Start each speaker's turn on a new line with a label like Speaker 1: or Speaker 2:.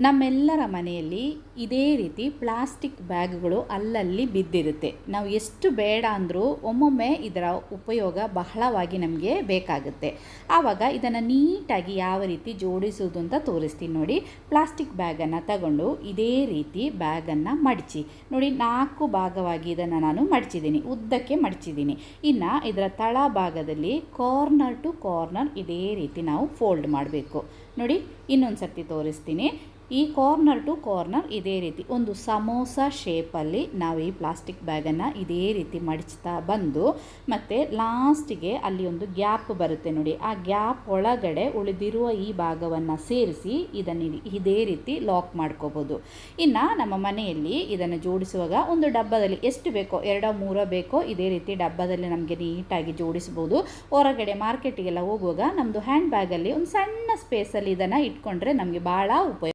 Speaker 1: ನಮ್ಮೆಲ್ಲರ ಮನೆಯಲ್ಲಿ ಇದೇ ರೀತಿ ಪ್ಲಾಸ್ಟಿಕ್ ಬ್ಯಾಗ್ಗಳು ಅಲ್ಲಲ್ಲಿ ಬಿದ್ದಿರುತ್ತೆ. ನಾವು ಎಷ್ಟು ಬೇಡ ಅಂದರೂ ಒಮ್ಮೊಮ್ಮೆ ಇದರ ಉಪಯೋಗ ಬಹಳವಾಗಿ ನಮಗೆ ಬೇಕಾಗುತ್ತೆ. ಆವಾಗ ಇದನ್ನು ನೀಟಾಗಿ ಯಾವ ರೀತಿ ಜೋಡಿಸುವುದು ಅಂತ ತೋರಿಸ್ತೀನಿ ನೋಡಿ. ಪ್ಲಾಸ್ಟಿಕ್ ಬ್ಯಾಗನ್ನು ತಗೊಂಡು ಇದೇ ರೀತಿ ಬ್ಯಾಗನ್ನು ಮಡಚಿ. ನೋಡಿ, ನಾಲ್ಕು ಭಾಗವಾಗಿ ಇದನ್ನು ನಾನು ಮಡಚಿದ್ದೀನಿ. ಉದ್ದಕ್ಕೆ ಮಡಚಿದ್ದೀನಿ. ಇನ್ನು ಇದರ ತಳ ಭಾಗದಲ್ಲಿ ಕಾರ್ನರ್ ಟು ಕಾರ್ನರ್ ಇದೇ ರೀತಿ ನಾವು ಫೋಲ್ಡ್ ಮಾಡಬೇಕು. ನೋಡಿ ಇನ್ನೊಂದು ಸರ್ತಿ ತೋರಿಸ್ತೀನಿ. ಈ ಕಾರ್ನರ್ ಟು ಕಾರ್ನರ್ ಇದೇ ರೀತಿ ಒಂದು ಸಮೋಸ ಶೇಪಲ್ಲಿ ನಾವು ಈ ಪ್ಲಾಸ್ಟಿಕ್ ಬ್ಯಾಗನ್ನು ಇದೇ ರೀತಿ ಮಡಚ್ತಾ ಬಂದು ಮತ್ತು ಲಾಸ್ಟಿಗೆ ಅಲ್ಲಿ ಒಂದು ಗ್ಯಾಪ್ ಬರುತ್ತೆ ನೋಡಿ. ಆ ಗ್ಯಾಪ್ ಒಳಗಡೆ ಉಳಿದಿರುವ ಈ ಭಾಗವನ್ನು ಸೇರಿಸಿ ಇದನ್ನು ಇದೇ ರೀತಿ ಲಾಕ್ ಮಾಡ್ಕೋಬೋದು. ಇನ್ನು ನಮ್ಮ ಮನೆಯಲ್ಲಿ ಇದನ್ನು ಜೋಡಿಸುವಾಗ ಒಂದು ಡಬ್ಬದಲ್ಲಿ ಎಷ್ಟು ಬೇಕೋ, ಎರಡೋ, ಮೂರೋ ಬೇಕೋ ಇದೇ ರೀತಿ ಡಬ್ಬದಲ್ಲಿ ನಮಗೆ ನೀಟಾಗಿ ಜೋಡಿಸ್ಬೋದು. ಹೊರಗಡೆ ಮಾರ್ಕೆಟಿಗೆಲ್ಲ ಹೋಗುವಾಗ ನಮ್ಮದು ಹ್ಯಾಂಡ್ ಬ್ಯಾಗಲ್ಲಿ ಒಂದು ಸಣ್ಣ ಸ್ಪೇಸಲ್ಲಿ ಇದನ್ನು ಇಟ್ಕೊಂಡ್ರೆ ನಮಗೆ ಭಾಳ ಉಪಯೋಗ